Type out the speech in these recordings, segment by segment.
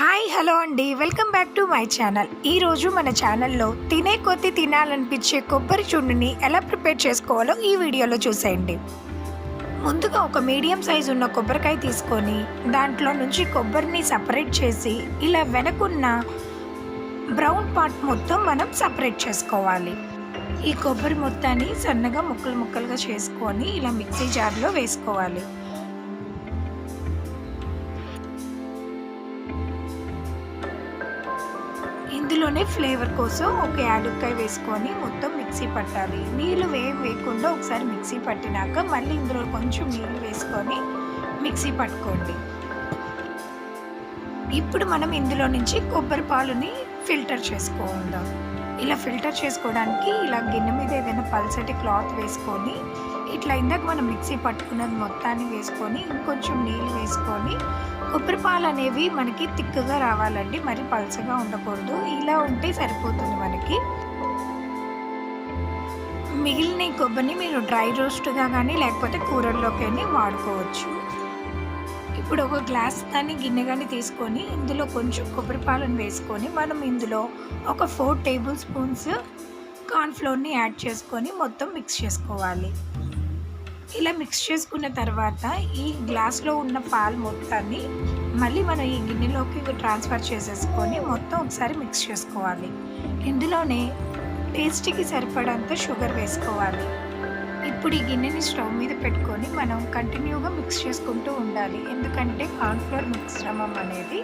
Hi hello అండి. Welcome back to my channel. ఈరోజు మన ఛానల్లో తినే కొద్ది తినాలనిపించే కొబ్బరి చుండుని ఎలా ప్రిపేర్ చేసుకోవాలో ఈ వీడియోలో చూసేయండి. ముందుగా ఒక మీడియం సైజ్ ఉన్న కొబ్బరికాయ తీసుకొని దాంట్లో నుంచి కొబ్బరిని సపరేట్ చేసి ఇలా వెనకున్న బ్రౌన్ పార్ట్ మొత్తం మనం సపరేట్ చేసుకోవాలి. ఈ కొబ్బరి మొత్తాన్ని సన్నగా ముక్కలు ముక్కలుగా చేసుకొని ఇలా మిక్సీ జార్లో వేసుకోవాలి. అందులోనే ఫ్లేవర్ కోసం ఒక యాలుక్కాయ వేసుకొని మొత్తం మిక్సీ పట్టాలి. నీళ్ళు వేయం వేయకుండా ఒకసారి మిక్సీ పట్టినాక మళ్ళీ ఇందులో కొంచెం నీళ్ళు వేసుకొని మిక్సీ పట్టుకోండి. ఇప్పుడు మనం ఇందులో నుంచి కొబ్బరి పాలుని ఫిల్టర్ చేసుకుందాం. ఇలా ఫిల్టర్ చేసుకోవడానికి ఇలా గిన్నె మీద ఏదైనా పల్సటి క్లాత్ వేసుకొని ఇట్లా ఇందాక మనం మిక్సీ పట్టుకున్నది మొత్తాన్ని వేసుకొని ఇంకొంచెం నీళ్ళు వేసుకొని కొబ్బరి పాలు అనేవి మనకి తిక్కగా రావాలండి మరి పలసగా ఉండకూడదు. ఇలా ఉంటే సరిపోతుంది మనకి. మిగిలిన కొబ్బరిని మీరు డ్రై రోస్ట్గా కానీ లేకపోతే కూరల్లోకి వాడుకోవచ్చు. ఇప్పుడు ఒక గ్లాస్ కానీ గిన్నె కానీ తీసుకొని ఇందులో కొంచెం కొబ్బరి పాలను వేసుకొని మనం ఇందులో ఒక ఫోర్ టేబుల్ స్పూన్స్ కార్న్ఫ్లోర్ని యాడ్ చేసుకొని మొత్తం మిక్స్ చేసుకోవాలి. ఇలా మిక్స్ చేసుకున్న తర్వాత ఈ గ్లాస్లో ఉన్న పాలు మొత్తాన్ని మళ్ళీ మనం ఈ గిన్నెలోకి ట్రాన్స్ఫర్ చేసేసుకొని మొత్తం ఒకసారి మిక్స్ చేసుకోవాలి. ఇందులోనే టేస్ట్కి సరిపడంత షుగర్ వేసుకోవాలి. ఇప్పుడు ఈ గిన్నెని స్టవ్ మీద పెట్టుకొని మనం కంటిన్యూగా మిక్స్ చేసుకుంటూ ఉండాలి. ఎందుకంటే కార్న్ఫ్లోర్ మిశ్రమం అనేది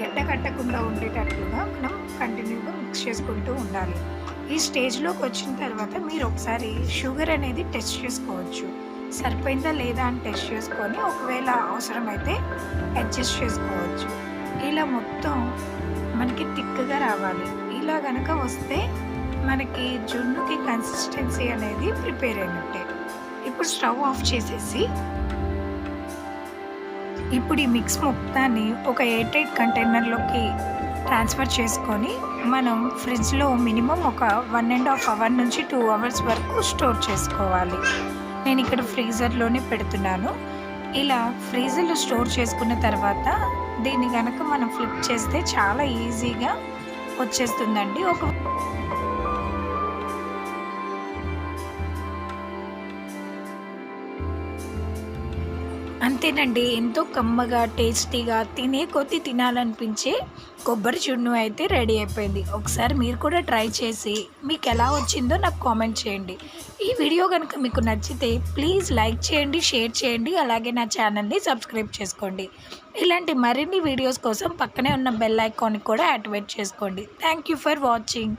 గడ్డ కట్టకుండా ఉండేటట్లుగా మనం కంటిన్యూగా మిక్స్ చేసుకుంటూ ఉండాలి. ఈ స్టేజ్లోకి వచ్చిన తర్వాత మీరు ఒకసారి షుగర్ అనేది టెస్ట్ చేసుకోవచ్చు. సరిపోయిందా లేదా అని టెస్ట్ చేసుకొని ఒకవేళ అవసరమైతే అడ్జస్ట్ చేసుకోవచ్చు. ఇలా మొత్తం మనకి థిక్గా రావాలి. ఇలా కనుక వస్తే మనకి జున్నుకి కన్సిస్టెన్సీ అనేది ప్రిపేర్ అయినట్టే. ఇప్పుడు స్టవ్ ఆఫ్ చేసేసి ఇప్పుడు ఈ మిక్స్ మొత్తాన్ని ఒక ఎయిట్ ఎయిట్ కంటైనర్లోకి ట్రాన్స్ఫర్ చేసుకొని మనం ఫ్రిడ్జ్లో మినిమం ఒక వన్ అండ్ హాఫ్ అవర్ నుంచి టూ అవర్స్ వరకు స్టోర్ చేసుకోవాలి. నేను ఇక్కడ ఫ్రీజర్లోనే పెడుతున్నాను. ఇలా ఫ్రీజర్లో స్టోర్ చేసుకున్న తర్వాత దీన్ని కనుక మనం ఫ్లిప్ చేస్తే చాలా ఈజీగా వచ్చేస్తుందండి. ఒక అంతేనండి. ఎంతో కమ్మగా టేస్టీగా తినే కొద్ది తినాలనిపించే కొబ్బరి చున్ను అయితే రెడీ అయిపోయింది. ఒకసారి మీరు కూడా ట్రై చేసి మీకు ఎలా వచ్చిందో నాకు కామెంట్ చేయండి. ఈ వీడియో కనుక మీకు నచ్చితే ప్లీజ్ లైక్ చేయండి షేర్ చేయండి అలాగే నా ఛానల్ని సబ్స్క్రైబ్ చేసుకోండి. ఇలాంటి మరిన్ని వీడియోస్ కోసం పక్కనే ఉన్న బెల్ ఐకాన్ని కూడా యాక్టివేట్ చేసుకోండి. Thank you for watching.